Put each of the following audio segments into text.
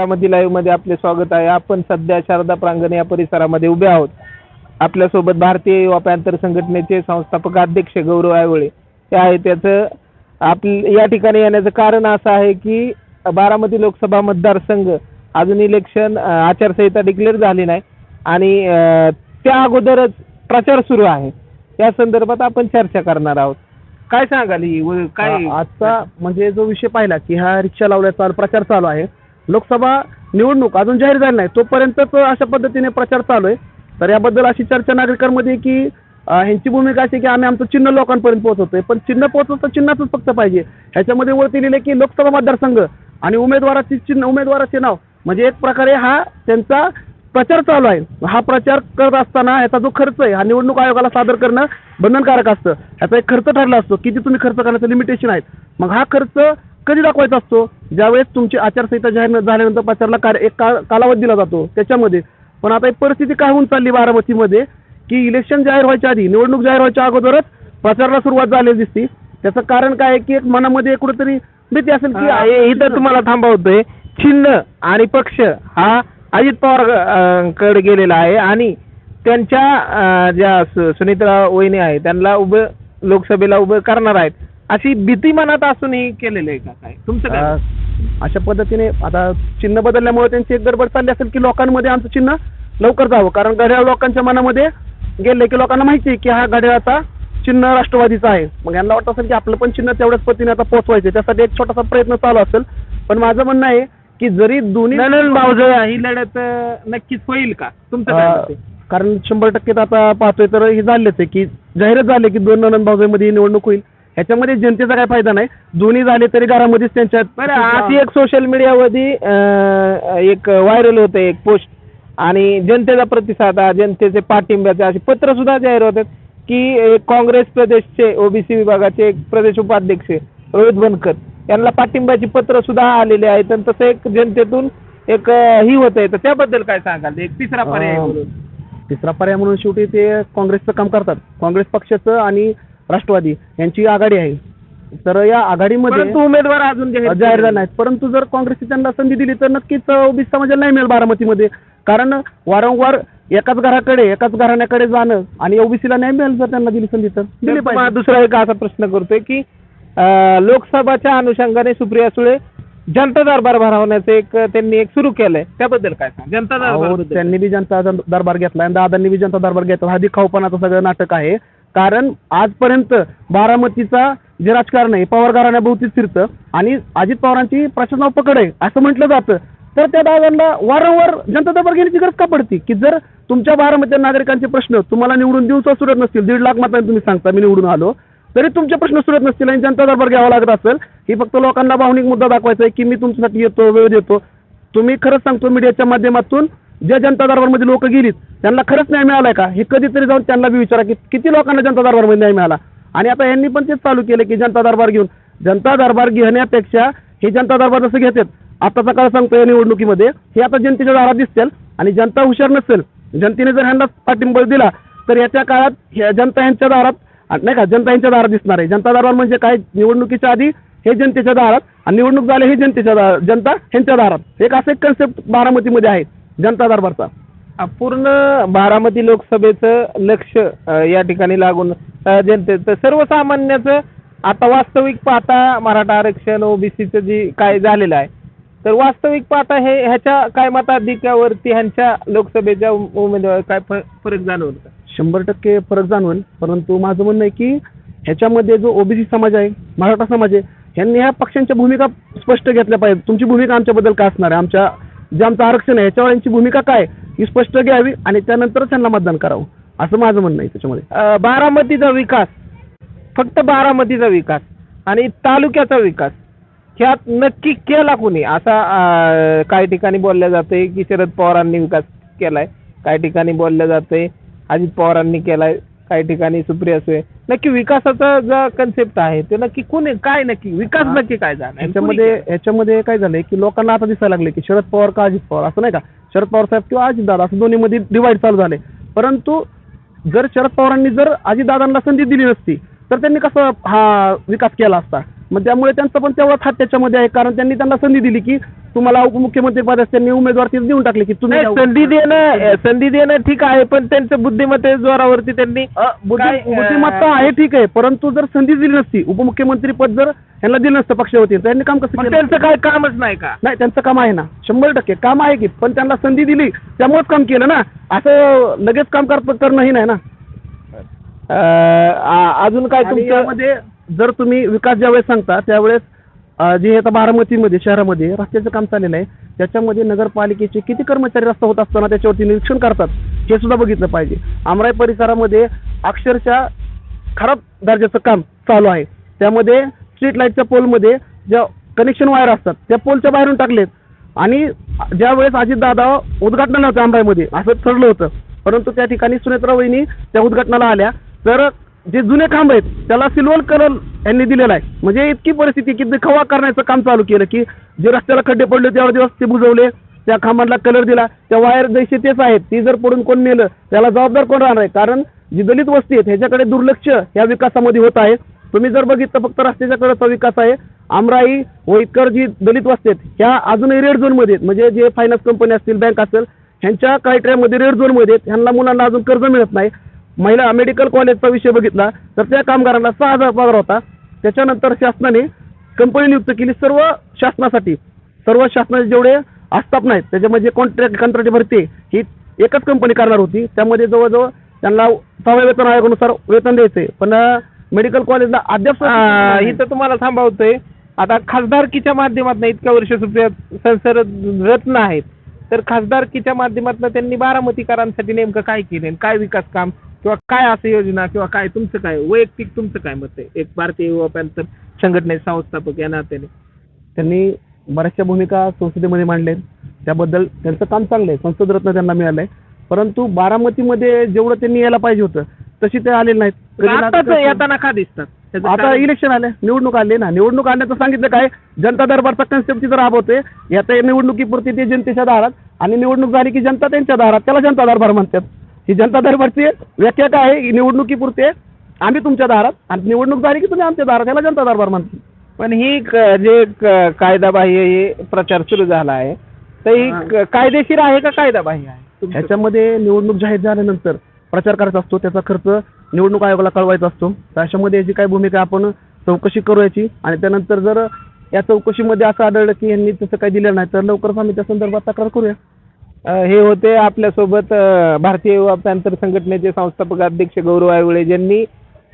बारामती लाईव्हमध्ये आपले स्वागत आहे. आपण सध्या शारदा प्रांगण या परिसरामध्ये उभे आहोत. आपल्यासोबत भारतीय युवा पॅन्थर संघटनेचे संस्थापक अध्यक्ष गौरव आयवळे ते आहे त्याचं आप या ठिकाणी येण्याचं कारण असं आहे की बारामती लोकसभा मतदारसंघ अजून इलेक्शन आचारसंहिता डिक्लेअर झाली नाही. आणि त्या अगोदरच प्रचार सुरू आहे. या संदर्भात आपण चर्चा करणार आहोत. काय सांगाल काय आजचा म्हणजे जो विषय पाहिला की हा रिक्षा लावल्याचा प्रचार चालू आहे. लोकसभा निवडणूक अजून जाहीर झाली नाही. तोपर्यंतच अशा पद्धतीने प्रचार चालू आहे. तर याबद्दल अशी चर्चा नागरिकांमध्ये की ह्यांची भूमिका अशी की आम्ही आमचं चिन्ह लोकांपर्यंत पोहोचवतोय. पण चिन्ह पोहोचवतं चिन्हाचंच फक्त पाहिजे. ह्याच्यामध्ये वरती लिहिले की लोकसभा मतदारसंघ आणि उमेदवाराची चिन्ह उमेदवाराचे नाव. म्हणजे एक प्रकारे हा त्यांचा प्रचार चालू आहे. हा प्रचार करत असताना ह्याचा जो खर्च आहे हा निवडणूक आयोगाला सादर करणं बंधनकारक असतं. ह्याचा एक खर्च ठरला असतो. किती तुम्ही खर्च करण्याचं लिमिटेशन आहेत. मग हा खर्च कधी दाखवायचा असतो? ज्यावेळेस तुमची आचारसंहिता जाहीर झाल्यानंतर प्रचारला कार्य एक का कालावधी दिला जातो त्याच्यामध्ये. पण आता एक परिस्थिती काय होऊन चालली बारामतीमध्ये? की इलेक्शन जाहीर व्हायच्या आधी निवडणूक जाहीर व्हायच्या अगोदरच प्रचाराला सुरुवात झालेली दिसती. त्याचं कारण काय आहे की एक मनामध्ये कुठेतरी भीती असेल की हा, हे- इथं तुम्हाला थांबवतोय. चिन्ह आणि पक्ष हा अजित पवारकडे गेलेला आहे आणि त्यांच्या ज्या सुनीता वहिनी आहे त्यांना उभं लोकसभेला उभं करणार आहेत. अशी भीती मनात असूनही केलेलं आहे का काय? तुमचं काय अं, अशा पद्धतीने आता चिन्ह बदलल्यामुळे त्यांची एक गडबड चालली असेल की लोकांमध्ये आमचं चिन्ह लवकर जावं. कारण घड्याळ लोकांच्या मनामध्ये गेले की लोकांना माहिती आहे की हा घड्याळाचा चिन्ह राष्ट्रवादीचा आहे. मग यांना वाटत असेल की आपलं पण चिन्ह तेवढ्याच पद्धतीने आता पोहोचवायचं त्यासाठी एक छोटासा प्रयत्न चालू असेल. पण माझं म्हणणं आहे की जरी दोन्ही भाऊजळ ही लढत अं, नक्कीच होईल का? तुमचं काय मत अं, आहे? कारण शंभर टक्के तर आता पाहतोय तर हे झालेच आहे की जाहीरच झाले की दोन नंदन भाऊजाईमध्ये ही निवडणूक होईल. ह्याच्यामध्ये जनतेचा काय फायदा नाही. दोन्ही झाले तरी घरामध्येच त्यांच्यात बरं अशी एक सोशल मीडियावरती एक व्हायरल होतं एक पोस्ट आणि जनतेचा प्रतिसाद हा, जनतेचे पाठिंब्याचे असे पत्र सुद्धा जाहीर होतात की काँग्रेस प्रदेशचे ओबीसी विभागाचे एक प्रदेश उपाध्यक्ष रोहित बनकर यांना पाठिंब्याची पत्र सुद्धा आलेले आहेत. आणि तसं एक जनतेतून एक ही होत आहे. तर त्याबद्दल काय सांगाल? एक तिसरा पर्याय. तिसरा पर्याय म्हणून शेवटी ते काँग्रेसचं काम करतात. काँग्रेस पक्षाचं आणि राष्ट्रवादी यांची आघाडी आहे. तर या आघाडीमध्ये परंतु उमेदवार अजून जाहीर जाहीर झाला नाहीत. परंतु जर काँग्रेसची त्यांना संधी दिली तर नक्कीच ओबीसी समाजाला नाही मिळेल बारामतीमध्ये. कारण वारंवार एकाच घराकडे एकाच घराण्याकडे जाणं आणि ओबीसीला नाही मिळेल जर त्यांना दिली संधी तर दिली तर तुम्हाला पाहिजे दुसरा एक असा प्रश्न करतोय की अं, लोकसभाच्या अनुषंगाने सुप्रिया सुळे जनता दरबार भरवण्याचं एक त्यांनी एक सुरू केलंय. त्याबद्दल काय सांग? जनता अहो, दरबार त्यांनी बी जनता दर- दरबार घेतला आणि दादांनी बी जनता दरबार घेतला हा दिखाऊपणाचं सगळं नाटक आहे. कारण आजपर्यंत बारामतीचा जे राजकारण आहे पवार घराण्याभोवतीच फिरतं आणि अजित पवारांची प्रशासनावर पकड आहे असं म्हटलं जातं. तर त्या दादांना वारंवार जनता दरबार घेण्याची गरज का पडते? की जर तुमच्या बारामती नागरिकांचे प्रश्न तुम्हाला निवडून दिवसा सुरत नसतील दीड लाख मतांनी तुम्ही सांगता मी निवडून आलो तरी तुमचे प्रश्न सुरत नसतील आणि जनता दरबार घ्यावा लागत असेल. ही फक्त लोकांना भावनिक मुद्दा दाखवायचा आहे की मी तुमच्यासाठी येतो वेळ देतो. तुम्ही खरंच सांगतो मीडियाच्या माध्यमातून ज्या जनता दरबारमध्ये लोक गेलीत त्यांना खरंच न्याय मिळालाय का? हे कधीतरी जाऊन त्यांना बी विचारा की किती लोकांना जनता दरबारमध्ये न्याय मिळाला? आणि आता यांनी पण तेच चालू केलं की जनता दरबार घेऊन. जनता दरबार घेण्यापेक्षा हे जनता दरबार जसं घेतात आताचा काळ सांगतो या निवडणुकीमध्ये हे आता जनतेच्या दारात दिसतील आणि जनता हुशार नसेल. जनतेने जर ह्यांना पाठिंबा दिला तर याच्या काळात ह्या जनता यांच्या दारात नाही का जनता यांच्या दारात दिसणार आहे. जनता दरबार म्हणजे काय? निवडणुकीच्या आधी हे जनतेच्या दारात आणि निवडणूक झाले हे जनतेच्या दारात जनता ह्यांच्या दारात. एक असं एक कन्सेप्ट बारामतीमध्ये आहे. जनता दरबारचा. पूर्ण बारामती लोकसभेचं लक्ष या ठिकाणी लागून अं, जनतेचं सर्वसामान्याचं आता वास्तविक पाहता मराठा आरक्षण ओबीसीचं जी काय झालेलं आहे तर वास्तविक पाहता हे ह्याच्या काय मताधिक्यावरती ह्यांच्या लोकसभेच्या उम- उमेदवार काय फ- फरक जाणवल का? शंभर टक्के फरक जाणवेल परंतु माझं म्हणणं आहे की ह्याच्यामध्ये जो ओबीसी समाज आहे मराठा समाज आहे ह्यांनी ह्या पक्षांच्या भूमिका स्पष्ट घेतल्या पाहिजे तुमची भूमिका आमच्याबद्दल काय असणार आहे? आमच्या जे आमचं आरक्षण आहे याच्यावर यांची भूमिका काय ही स्पष्ट घ्यावी आणि त्यानंतरच त्यांना मतदान करावं. असं माझं म्हणणं आहे त्याच्यामध्ये. बारामतीचा विकास. फक्त बारामतीचा विकास आणि तालुक्याचा विकास. ह्यात नक्की केला कोणी? असा काही ठिकाणी बोलल्या जाते की शरद पवारांनी विकास केलाय. काही ठिकाणी बोलल्या जाते अजित पवारांनी केलाय. काही ठिकाणी सुप्रिया सुळे. नक्की विकासाचा जो कन्सेप्ट आहे ते नक्की कोणी काय नक्की विकास. नक्की काय झाला? ह्याच्यामध्ये ह्याच्यामध्ये काय झालंय की लोकांना आता दिसायला लागले की शरद पवार का अजित पवार? असं नाही का? शरद पवार साहेब किंवा अजित दादा असं दोन्हीमध्ये डिवाइड चालू झाले. परंतु जर शरद पवारांनी जर अजित दादांना संधी दिली नसती तर त्यांनी कसं हा विकास केला असता? मग त्यामुळे त्यांचा पण तेवढाच हात त्याच्यामध्ये आहे. कारण त्यांनी त्यांना संधी दिली की तुम्हाला उपमुख्यमंत्री पदास त्यांनी उमेदवार तिथे देऊन टाकले की तुम्ही नाही, संधी देणं संधी देणं. ठीक आहे पण त्यांचं बुद्धिमत्ते जोरावरती त्यांनी अ, बुद्धी- काय, अ, बुद्धिमत्ता आहे ठीक आहे. परंतु जर संधी दिली नसती उपमुख्यमंत्री पद जर यांना दिलं नसतं पक्षावती तर यांनी काम कसं केलं? त्यांचं काय कामच नाही का? नाही त्यांचं काम आहे ना. शंभर टक्के काम आहे की पण त्यांना संधी दिली त्यामुळेच काम केलं ना. असं लगेच काम कर करणंही नाही ना. अं, आ- अजून काय आणि तुमचं? यामध्ये जर तुम्ही विकास ज्यावेळेस सांगता त्यावेळेस जे आता बारामतीमध्ये शहरामध्ये रस्त्याचं काम चाललेलं आहे त्याच्यामध्ये नगरपालिकेचे किती कर्मचारी रस्ता होत असताना त्याच्यावरती निरीक्षण करतात हे सुद्धा बघितलं पाहिजे. आमराई परिसरामध्ये अक्षरशः खराब दर्जाचं काम चालू आहे. त्यामध्ये स्ट्रीट लाईटच्या पोलमध्ये ज्या कनेक्शन वायर असतात त्या पोलच्या बाहेरून टाकलेत. आणि ज्या वेळेस अजितदादा उद्घाटनाला होतं आमराईमध्ये असं ठरलं होतं. परंतु त्या ठिकाणी सुनेत्रा वहिनी त्या उद्घाटनाला आल्या. तर जे जुने खांब आहेत त्याला सिल्वर कलर यांनी दिलेला आहे. म्हणजे इतकी परिस्थिती की दिखावा करण्याचं काम चालू केलं की जे रस्त्याला खड्डे पडले त्यावर दिवस ते बुजवले त्या खांबांना कलर दिला. त्या वायर जैसे तेच आहेत ती जर पडून कोण नेलं त्याला जबाबदार कोण राहणार आहे? कारण जी दलित वस्ती आहेत ह्याच्याकडे दुर्लक्ष या विकासामध्ये होत आहे. तुम्ही जर बघितलं फक्त रस्त्याच्या कडेचा विकास आहे. आमराई वैकर जी दलित वस्ती आहेत ह्या अजूनही रेड झोनमध्ये आहेत. म्हणजे जे फायनान्स कंपनी असतील बँक असेल ह्यांच्या क्रायटेरियामध्ये रेड झोनमध्ये आहेत. ह्यांना मुलांना अजून कर्ज मिळत नाही. महिला मेडिकल कॉलेजचा विषय बघितला तर त्या कामगारांना सहा हजार पगार होता. त्याच्यानंतर शासनाने कंपनी नियुक्त केली सर्व शासनासाठी. सर्व शासनाचे जेवढे आस्थापना आहेत त्याच्यामध्ये कॉन्ट्रॅक्ट कंत्राटी भरती ही एकच कंपनी करणार होती. त्यामध्ये जवळजवळ त्यांना सहाव्या वेतन आयोगानुसार वेतन द्यायचंय. पण मेडिकल कॉलेजला अद्याप इथं तुम्हाला थांबवतोय. आता खासदारकीच्या माध्यमातून इतक्या वर्ष सुप्रिया संसदरत्न आहेत. तर खासदारकीच्या माध्यमातून त्यांनी बारामतीकरांसाठी नेमकं काय केलं काय विकास काम किंवा काय असं योजना किंवा काय तुमचं काय? वैयक्तिक तुमचं काय मत आहे? एक भारतीय युवा पॅन्थर संघटनेचे संस्थापक या नात्याने. त्यांनी बऱ्याचशा भूमिका संसदेमध्ये मांडल्या. त्याबद्दल त्यांचं काम चांगलं आहे. संसद रत्न त्यांना मिळालंय. परंतु बारामतीमध्ये जेवढं त्यांनी यायला पाहिजे होतं तशी ते आलेले नाहीत. येताना का दिसतात? आता इलेक्शन आले निवडणूक आले ना. निवडणूक आणण्याचं सांगितलं काय? जनता दरबारचा कन्सेप्ट तिथं राबवते यात निवडणुकीपुरती ते जनतेच्या दारात आणि निवडणूक झाली की जनता त्यांच्या दारात. त्याला जनता दरबार म्हणतात. ही जनता दरबारची व्याख्या काय आहे? ही निवडणुकीपुरते आम्ही तुमच्या दारात. आणि निवडणूक झाली की तुम्ही आमच्या दारात त्याला जनता दरबार म्हणतो पण ही जे कायदाबाह्य हे प्रचार सुरू झाला आहे तर ही कायदेशीर आहे का कायदाबाह्य आहे? ह्याच्यामध्ये निवडणूक जाहीर झाल्यानंतर प्रचार करायचा असतो त्याचा खर्च निवडणूक आयोगाला कळवायचा असतो. तर अशामध्ये याची काय भूमिका आपण चौकशी करू याची आणि त्यानंतर जर या चौकशीमध्ये असं आढळलं की यांनी तसं काही दिलं नाही तर लवकरच आम्ही त्या संदर्भात तक्रार करूया. हे होते आपल्यासोबत भारतीय युवा पॅन्थर संघटनेचे संस्थापक अध्यक्ष गौरव आयवळे ज्यांनी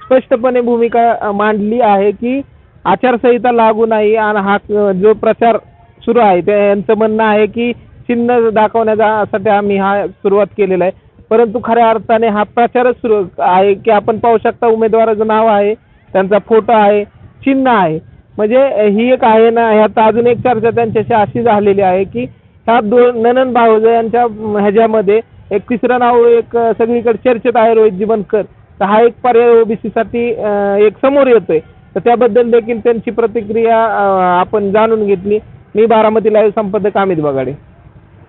स्पष्टपणे भूमिका मांडली आहे की आचारसंहिता लागू नाही आणि हा जो प्रचार सुरू आहे त्यांचं म्हणणं आहे की चिन्ह दाखवण्यासाठी आम्ही हा सुरुवात केलेला आहे. परंतु खऱ्या अर्थाने हा प्रचारच सुरू आहे की आपण पाहू शकता उमेदवाराचं नाव आहे त्यांचा फोटो आहे चिन्ह आहे. म्हणजे ही एक आहे ना ह्यात अजून एक चर्चा त्यांच्याशी अशी झालेली आहे की ह्या दोन ननन भावज यांच्या ह्याच्यामध्ये एक तिसरं नाव एक सगळीकडे चर्चेत आहे रोहित जीवनकर. तर हा एक पर्याय ओबीसीसाठी एक समोर येतोय. तर त्याबद्दल देखील त्यांची प्रतिक्रिया आपण जाणून घेतली. मी बारामती लाईव्ह संपादक अमित बगाडे.